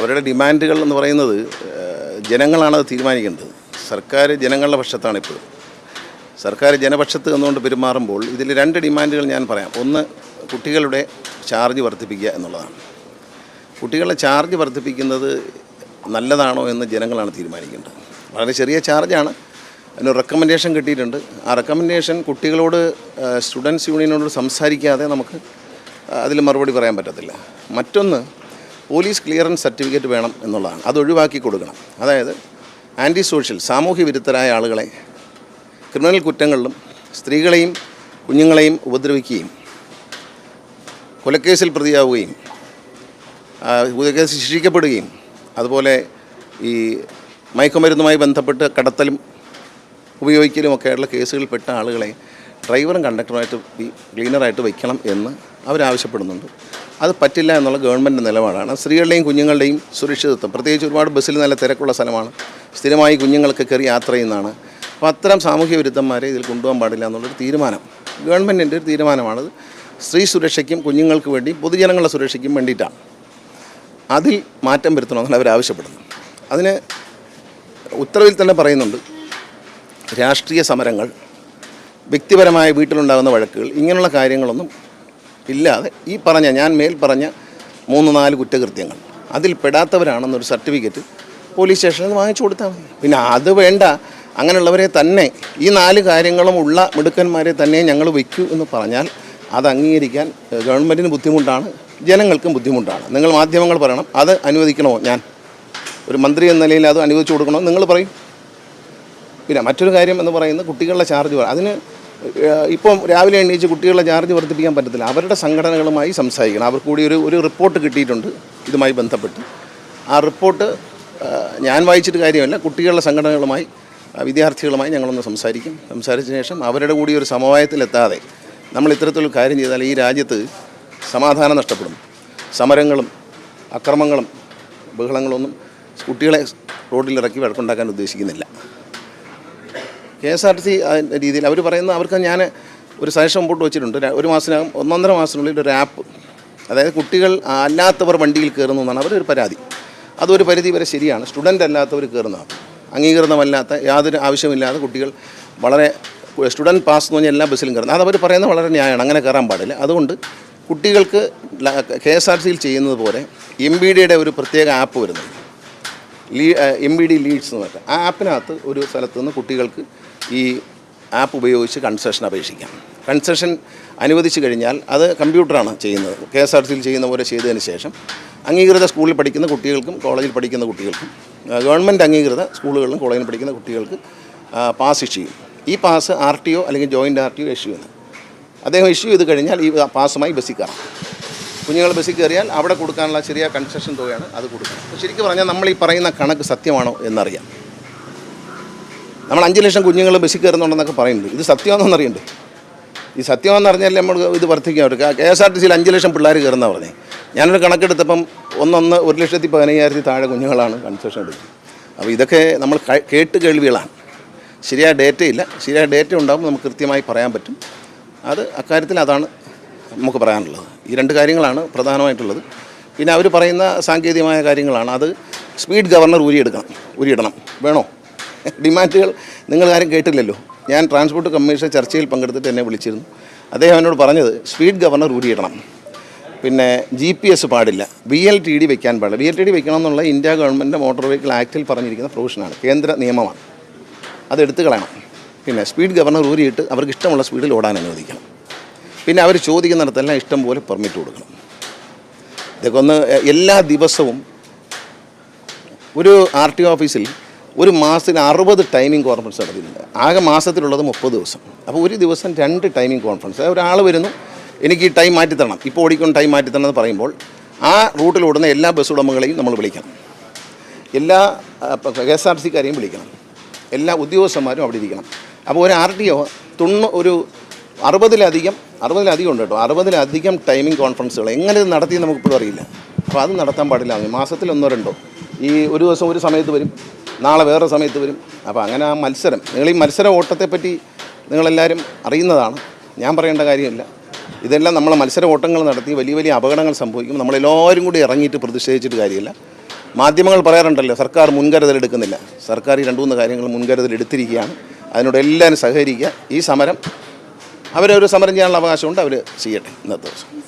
അവരുടെ ഡിമാൻഡുകൾ എന്ന് പറയുന്നത് ജനങ്ങളാണ് അത് തീരുമാനിക്കേണ്ടത്. സർക്കാർ ജനങ്ങളുടെ പക്ഷത്താണ് ഇപ്പോഴും. സർക്കാർ ജനപക്ഷത്ത് നിന്നുകൊണ്ട് പെരുമാറുമ്പോൾ ഇതിൽ രണ്ട് ഡിമാൻഡുകൾ ഞാൻ പറയാം. ഒന്ന് കുട്ടികളുടെ ചാർജ് വർദ്ധിപ്പിക്കുക എന്നുള്ളതാണ്. കുട്ടികളുടെ ചാർജ് വർദ്ധിപ്പിക്കുന്നത് നല്ലതാണോ എന്ന് ജനങ്ങളാണ് തീരുമാനിക്കേണ്ടത്. വളരെ ചെറിയ ചാർജാണ്. അതിന് റെക്കമെൻഡേഷൻ കിട്ടിയിട്ടുണ്ട്. ആ റെക്കമെൻഡേഷൻ കുട്ടികളോട് സ്റ്റുഡൻസ് യൂണിയനോട് സംസാരിക്കാതെ നമുക്ക് അതിൽ മറുപടി പറയാൻ പറ്റത്തില്ല. മറ്റൊന്ന് പോലീസ് ക്ലിയറൻസ് സർട്ടിഫിക്കറ്റ് വേണം എന്നുള്ളതാണ്. അത് ഒഴിവാക്കി കൊടുക്കണം. അതായത് ആന്റി സോഷ്യൽ സാമൂഹ്യ വിരുദ്ധരായ ആളുകളെ ക്രിമിനൽ കുറ്റങ്ങളിലും സ്ത്രീകളെയും കുഞ്ഞുങ്ങളെയും ഉപദ്രവിക്കുകയും കൊലക്കേസിൽ പ്രതിയാവുകയും കൊലക്കേസിൽ ശിക്ഷിക്കപ്പെടുകയും അതുപോലെ ഈ മയക്കുമരുന്നുമായി ബന്ധപ്പെട്ട് കടത്തലും ഉപയോഗിക്കലും ഒക്കെയുള്ള കേസുകളിൽപ്പെട്ട ആളുകളെ ഡ്രൈവറും കണ്ടക്ടറുമായിട്ട് ക്ലീനറായിട്ട് വയ്ക്കണം എന്ന് അവരാവശ്യപ്പെടുന്നുണ്ട്. അത് പറ്റില്ല എന്നുള്ള ഗവൺമെന്റ് നിലപാടാണ്. സ്ത്രീകളുടെയും കുഞ്ഞുങ്ങളുടെയും സുരക്ഷിതത്വം. പ്രത്യേകിച്ച് ഒരുപാട് ബസ്സിൽ നല്ല തിരക്കുള്ള സ്ഥലമാണ്. സ്ഥിരമായി കുഞ്ഞുങ്ങൾക്ക് കയറി യാത്ര ചെയ്യുന്നതാണ്. അപ്പോൾ അത്തരം സാമൂഹ്യ വിരുദ്ധന്മാരെ ഇതിൽ കൊണ്ടുപോകാൻ പാടില്ല എന്നുള്ളൊരു തീരുമാനം. ഗവൺമെന്റിന്റെ ഒരു തീരുമാനമാണത്. സ്ത്രീ സുരക്ഷയ്ക്കും കുഞ്ഞുങ്ങൾക്ക് വേണ്ടി പൊതുജനങ്ങളുടെ സുരക്ഷയ്ക്കും വേണ്ടിയിട്ടാണ്. അതിൽ മാറ്റം വരുത്തണമെന്നാണ് അവർ ആവശ്യപ്പെടുന്നത്. അതിന് ഉത്തരവിൽ തന്നെ പറയുന്നുണ്ട് രാഷ്ട്രീയ സമരങ്ങൾ വ്യക്തിപരമായ വീട്ടിലുണ്ടാകുന്ന വഴക്കുകൾ ഇങ്ങനെയുള്ള കാര്യങ്ങളൊന്നും ഇല്ലാതെ ഈ പറഞ്ഞ ഞാൻ മേൽ പറഞ്ഞ മൂന്ന് നാല് കുറ്റകൃത്യങ്ങൾ. അതിൽ പെടാത്തവരാണെന്നൊരു സർട്ടിഫിക്കറ്റ് പോലീസ് സ്റ്റേഷനിൽ വാങ്ങിച്ചു കൊടുത്താൽ മതി. പിന്നെ അത് വേണ്ട. അങ്ങനെയുള്ളവരെ തന്നെ ഈ നാല് കാര്യങ്ങളും ഉള്ള മിടുക്കന്മാരെ തന്നെ ഞങ്ങൾ വയ്ക്കൂ എന്ന് പറഞ്ഞാൽ അത് അംഗീകരിക്കാൻ ഗവൺമെന്റിന് ബുദ്ധിമുട്ടാണ് ജനങ്ങൾക്കും ബുദ്ധിമുട്ടാണ്. നിങ്ങൾ മാധ്യമങ്ങൾ പറയണം അത് അനുവദിക്കണമോ? ഞാൻ ഒരു മന്ത്രി എന്ന നിലയിൽ അത് അനുവദിച്ചു കൊടുക്കണോ? നിങ്ങൾ പറയും. പിന്നെ മറ്റൊരു കാര്യം എന്ന് പറയുന്നത് കുട്ടികളുടെ ചാർജ് അതിന് ഇപ്പം രാവിലെ എണീച്ച് കുട്ടികളെ ചാർജ് വർദ്ധിപ്പിക്കാൻ പറ്റത്തില്ല. അവരുടെ സംഘടനകളുമായി സംസാരിക്കണം. അവർക്ക് കൂടി ഒരു ഒരു റിപ്പോർട്ട് കിട്ടിയിട്ടുണ്ട് ഇതുമായി ബന്ധപ്പെട്ട്. ആ റിപ്പോർട്ട് ഞാൻ വായിച്ചിട്ട് കാര്യമല്ല. കുട്ടികളുടെ സംഘടനകളുമായി വിദ്യാർത്ഥികളുമായി ഞങ്ങളൊന്ന് സംസാരിക്കും. സംസാരിച്ച ശേഷം അവരുടെ കൂടി ഒരു സമവായത്തിലെത്താതെ നമ്മൾ ഇത്തരത്തിലൊരു കാര്യം ചെയ്താൽ ഈ രാജ്യത്ത് സമാധാനം നഷ്ടപ്പെടും. സമരങ്ങളും അക്രമങ്ങളും ബഹളങ്ങളൊന്നും കുട്ടികളെ റോഡിലിറക്കി വഴക്കുണ്ടാക്കാൻ ഉദ്ദേശിക്കുന്നില്ല. K S R T C രീതിയിൽ അവർ പറയുന്ന അവർക്ക് ഞാൻ ഒരു സജഷൻ മുമ്പോട്ട് വെച്ചിട്ടുണ്ട്. ഒരു മാസത്തിനകം ഒന്നൊന്നര മാസത്തിനുള്ളിൽ ഒരു ആപ്പ് അതായത് കുട്ടികൾ അല്ലാത്തവർ വണ്ടിയിൽ കയറുന്നു എന്നാണ് അവരൊരു പരാതി. അതൊരു പരിധി വരെ ശരിയാണ്. സ്റ്റുഡന്റ് അല്ലാത്തവർ കയറുന്നതാണ്. അംഗീകൃതമല്ലാത്ത യാതൊരു ആവശ്യമില്ലാതെ കുട്ടികൾ വളരെ സ്റ്റുഡന്റ് പാസ് എന്ന് പറഞ്ഞാൽ എല്ലാ ബസ്സിലും കയറുന്നത് അതവർ പറയുന്നത് വളരെ ന്യായമാണ്. അങ്ങനെ കയറാൻ പാടില്ല. അതുകൊണ്ട് കുട്ടികൾക്ക് കെ എസ് ആർ സിയിൽ ചെയ്യുന്നത് പോലെ എം ബി ഡിയുടെ ഒരു പ്രത്യേക ആപ്പ് വരുന്നുണ്ട്. ലീ എം ബി ഡി ലീഡ്സ് എന്ന് പറഞ്ഞാൽ ആ ആപ്പിനകത്ത് ഒരു സ്ഥലത്ത് നിന്ന് കുട്ടികൾക്ക് ഈ ആപ്പ് ഉപയോഗിച്ച് കൺസെഷൻ അപേക്ഷിക്കാം. കൺസെഷൻ അനുവദിച്ചു കഴിഞ്ഞാൽ അത് കമ്പ്യൂട്ടറാണ് ചെയ്യുന്നത്. കെ എസ് ആർ സിയിൽ ചെയ്യുന്ന പോലെ ചെയ്തതിന് ശേഷം അംഗീകൃത സ്കൂളിൽ പഠിക്കുന്ന കുട്ടികൾക്കും കോളേജിൽ പഠിക്കുന്ന കുട്ടികൾക്കും ഗവൺമെന്റ് അംഗീകൃത സ്കൂളുകളിലും കോളേജിൽ പഠിക്കുന്ന കുട്ടികൾക്ക് പാസ് ഇഷ്യൂ ചെയ്യും. ഈ പാസ് ആർ ടി ഒ അല്ലെങ്കിൽ joint R T O issue ചെയ്യുന്നത്. അദ്ദേഹം ഇഷ്യൂ ചെയ്ത് കഴിഞ്ഞാൽ ഈ പാസുമായി ബസ്സിൽ കയറാം. കുഞ്ഞുങ്ങൾ ബസ്സിൽ കയറിയാൽ അവിടെ കൊടുക്കാനുള്ള ചെറിയ കൺസെഷൻ തുകയാണ് അത് കൊടുക്കുന്നത് ശരിക്കും പറഞ്ഞാൽ നമ്മൾ ഈ പറയുന്ന കണക്ക് സത്യമാണോ എന്നറിയാം. നമ്മൾ അഞ്ച് ലക്ഷം കുഞ്ഞുങ്ങൾ ബസ്സിൽ കയറുന്നുണ്ടെന്നൊക്കെ പറയുന്നുണ്ട്. ഇത് സത്യമാണെന്ന് അറിയണ്ടേ ഈ സത്യമെന്ന് അറിഞ്ഞാൽ നമ്മൾ ഇത് വർദ്ധിക്കാൻ പറ്റും. കെ എസ് ആർ ടി സിയിൽ അഞ്ച് ലക്ഷം പിള്ളേർ കയറുന്ന പറഞ്ഞേ. ഞാനൊരു കണക്കെടുത്തപ്പം ഒന്നൊന്ന് ഒരു ലക്ഷത്തി പതിനയ്യായിരത്തി താഴെ കുഞ്ഞുങ്ങളാണ് കൺസെഷൻ എടുക്കുന്നത് അപ്പോൾ ഇതൊക്കെ നമ്മൾ കേട്ട് കേൾവികളാണ്. ശരിയായ ഡേറ്റ ഇല്ല. ശരിയായ ഡേറ്റ ഉണ്ടാകുമ്പോൾ നമുക്ക് കൃത്യമായി പറയാൻ പറ്റും. അത് അക്കാര്യത്തിൽ അതാണ് നമുക്ക് പറയാനുള്ളത്. ഈ രണ്ട് കാര്യങ്ങളാണ് പ്രധാനമായിട്ടുള്ളത്. പിന്നെ അവർ പറയുന്ന സാങ്കേതികമായ കാര്യങ്ങളാണ്. അത് സ്പീഡ് ഗവർണർ ഊരിയെടുക്കണം. ഊരിയിടണം. വേണോ? ഡിമാൻഡുകൾ നിങ്ങൾ ആരും കേട്ടില്ലല്ലോ. ഞാൻ ട്രാൻസ്പോർട്ട് കമ്മീഷൻ ചർച്ചയിൽ പങ്കെടുത്തിട്ട് എന്നെ വിളിച്ചിരുന്നു. അദ്ദേഹം എന്നോട് പറഞ്ഞത് സ്പീഡ് ഗവർണർ ഊരിയിടണം. പിന്നെ ജി പി എസ് പാടില്ല. ബി എൽ ടി ഡി വെക്കാൻ പാടില്ല. ബി എൽ ടി ഡി വെക്കണം എന്നുള്ള ഇന്ത്യ ഗവൺമെന്റ് മോട്ടോർ വെഹിക്കിൾ ആക്റ്റിൽ പറഞ്ഞിരിക്കുന്ന പ്രൊവിഷനാണ്. കേന്ദ്ര നിയമമാണ്. അത് എടുത്തു കളയണം. പിന്നെ സ്പീഡ് ഗവർണർ ഊരിയിട്ട് അവർക്ക് ഇഷ്ടമുള്ള സ്പീഡിൽ ഓടാൻ അനുവദിക്കണം. പിന്നെ അവർ ചോദിക്കുന്നിടത്തെല്ലാം ഇഷ്ടം പോലെ പെർമിറ്റ് കൊടുക്കണം. ഇതൊക്കെ ഒന്ന് എല്ലാ ദിവസവും ഒരു ആർ ടി ഓഫീസിൽ ഒരു മാസത്തിന് അറുപത് ടൈമിംഗ് കോൺഫറൻസ് നടത്തിയിട്ടുണ്ട്. ആകെ മാസത്തിലുള്ളത് മുപ്പത് ദിവസം. അപ്പോൾ ഒരു ദിവസം രണ്ട് ടൈമിംഗ് കോൺഫറൻസ് ഒരാൾ വരുന്നു എനിക്ക് ഈ ടൈം മാറ്റിത്തരണം ഇപ്പോൾ ഓടിക്കൊണ്ട് ടൈം മാറ്റിത്തരണം എന്ന് പറയുമ്പോൾ ആ റൂട്ടിൽ ഓടുന്ന എല്ലാ ബസ് ഉടമകളെയും നമ്മൾ വിളിക്കണം. എല്ലാ കെ എസ് ആർ സിക്കാരെയും വിളിക്കണം. എല്ലാ ഉദ്യോഗസ്ഥന്മാരും അവിടെ ഇരിക്കണം. അപ്പോൾ ഒരു ആർ ടി ഒ തൊണ്ണൂ ഒരു അറുപതിലധികം അറുപതിലധികം ഉണ്ട് കേട്ടോ. അറുപതിലധികം ടൈമിംഗ് കോൺഫറൻസുകൾ എങ്ങനെ ഇത് നടത്തി നമുക്കിപ്പോഴും അറിയില്ല. അപ്പോൾ അത് നടത്താൻ പാടില്ല. മാസത്തിൽ ഒന്നോ രണ്ടോ. ഈ ഒരു ദിവസം ഒരു സമയത്ത് വരും. നാളെ വേറെ സമയത്ത് വരും. അപ്പോൾ അങ്ങനെ ആ മത്സരം. നിങ്ങൾ ഈ മത്സര ഓട്ടത്തെപ്പറ്റി നിങ്ങളെല്ലാവരും അറിയുന്നതാണ്. ഞാൻ പറയേണ്ട കാര്യമില്ല. ഇതെല്ലാം നമ്മൾ മത്സര ഓട്ടങ്ങൾ നടത്തി വലിയ വലിയ അപകടങ്ങൾ സംഭവിക്കും. നമ്മളെല്ലാവരും കൂടി ഇറങ്ങിയിട്ട് പ്രതിഷേധിച്ചിട്ട് കാര്യമില്ല. മാധ്യമങ്ങൾ പറയാറുണ്ടല്ലോ സർക്കാർ മുൻകരുതൽ എടുക്കുന്നില്ല. സർക്കാർ ഈ രണ്ട് മൂന്ന് കാര്യങ്ങൾ മുൻകരുതൽ എടുത്തിരിക്കുകയാണ്. അതിനോട് എല്ലാവരും സഹകരിക്കുക. ഈ സമരം അവരൊരു സമരം ചെയ്യാനുള്ള അവകാശമുണ്ട് അവർ ചെയ്യട്ടെ ഇന്നത്തെ ദിവസം.